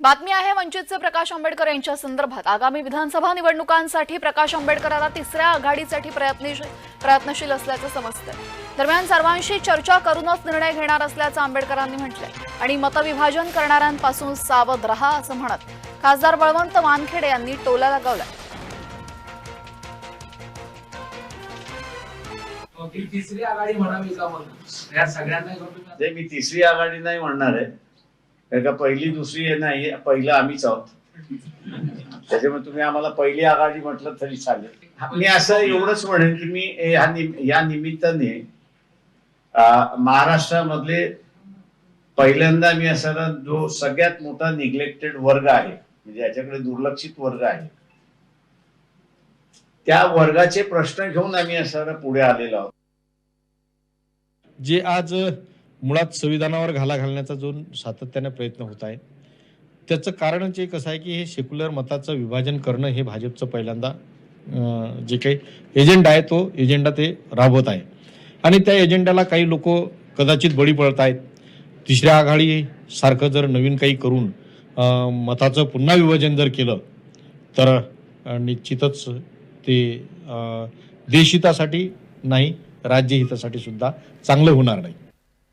बातमी आहे वंचितचे प्रकाश आंबेडकर यांच्या संदर्भात. आगामी विधानसभा निवडणुकांसाठी प्रकाश आंबेडकरांना तिसऱ्या आघाडीसाठी प्रयत्नशील प्रयत्नशील असल्याचं समजतंय. दरम्यान सर्वांशी चर्चा करूनच निर्णय घेणार असल्याचं आंबेडकरांनी म्हटलंय. आणि मतविभाजन करणाऱ्यांपासून सावध रहा असं म्हणत खासदार बळवंत वानखेडे यांनी टोला लगावलाय. तिसरी आघाडी म्हणावी का मग या सगळ्यांना मी तिसरी आघाडी नाही म्हणणार आहे. कारण का पहिली दुसरी हे नाही पहिलं आम्हीच आहोत. त्याच्यामुळे तुम्ही आम्हाला पहिली आघाडी म्हटलं तरी चालेल. मी असं एवढंच म्हणेन की मी ह्या निम- या निमित्ताने महाराष्ट्रामधले पहिल्यांदा मी असा जो सगळ्यात मोठा निग्लेक्टेड वर्ग आहे म्हणजे याच्याकडे दुर्लक्षित वर्ग आहे त्या वर्गाचे प्रश्न घेऊन आम्ही असं पुढे आलेलो आहोत. जे आज मुळात संविधानावर घाला घालण्याचा जो सातत्याने प्रयत्न होत आहे त्याचं कारणच एक असं आहे की हे सेक्युलर मताचं विभाजन करणं हे भाजपचं पहिल्यांदा जे काही एजेंडा आहे तो एजेंडा ते राबवत आहे. आणि त्या एजेंड्याला काही लोक कदाचित बळी पडत आहेत. तिसऱ्या आघाडी सारखं जर नवीन काही करून मताचं पुन्हा विभाजन जर केलं तर निश्चितच ते देशहितासाठी नाही राज्यहितासाठी सुद्धा चांगलं होणार नाही.